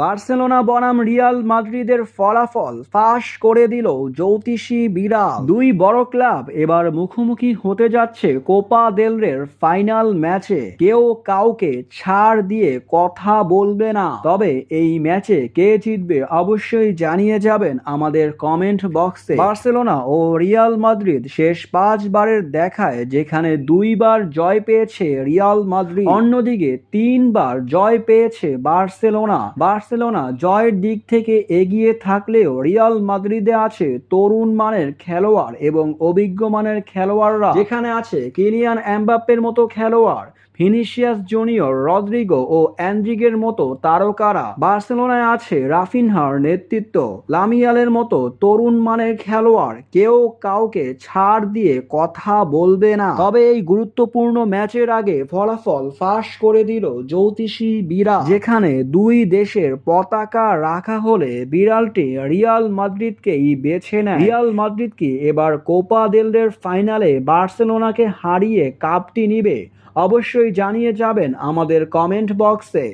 Barcelona বনাম Real মাদ্রিদের ফলাফল ফাঁস করে দিল জ্যোতিষী বিড়াল। দুই বড় ক্লাব এবার মুখোমুখি হতে যাচ্ছে কোপা দেলরের ফাইনাল ম্যাচে। কেউ কাউকে ছাড় দিয়ে কথা বলবে না। তবে এই ম্যাচে কে জিতবে অবশ্যই জানিয়ে যাবেন আমাদের কমেন্ট বক্সে। বার্সেলোনা ও রিয়াল মাদ্রিদ শেষ পাঁচবারের দেখায় যেখানে দুইবার জয় পেয়েছে রিয়াল মাদ্রিদ। অন্যদিকে তিনবার জয় পেয়েছে বার্সেলোনা বার্সেলোনা জয়ের দিক থেকে এগিয়ে থাকলেও রিয়াল মাদ্রিদে আছে তরুণ মানের খেলোয়াড় এবং অভিজ্ঞ মানের খেলোয়াড়রা। যেখানে আছে কিলিয়ান অ্যাম্বাপ্পের মতো খেলোয়াড় ফিনিশিয়াস জুনিয়র রদ্রিগো ও অ্যান্ড্রিগের মতো তারকারা বার্সেলোনায় আছে রাফিনহার নেতৃত্ব। লামিয়ালের মতো তরুণ মানের খেলোয়াড় কেউ কাউকে ছাড় দিয়ে কথা বলবে না। তবে এই গুরুত্বপূর্ণ ম্যাচের আগে ফলাফল ফাঁস করে দিল জ্যোতিষী বিড়াল। যেখানে দুই দেশের পতাকা রাখা হলে বিড়ালটি রিয়াল মাদ্রিদকেই বেছে নেয়। রিয়াল মাদ্রিদ কি এবার কোপা দেলরের ফাইনালে বার্সেলোনাকে হারিয়ে কাপটি নিবে? অবশ্যই জানিয়ে যাবেন আমাদের কমেন্ট বক্সে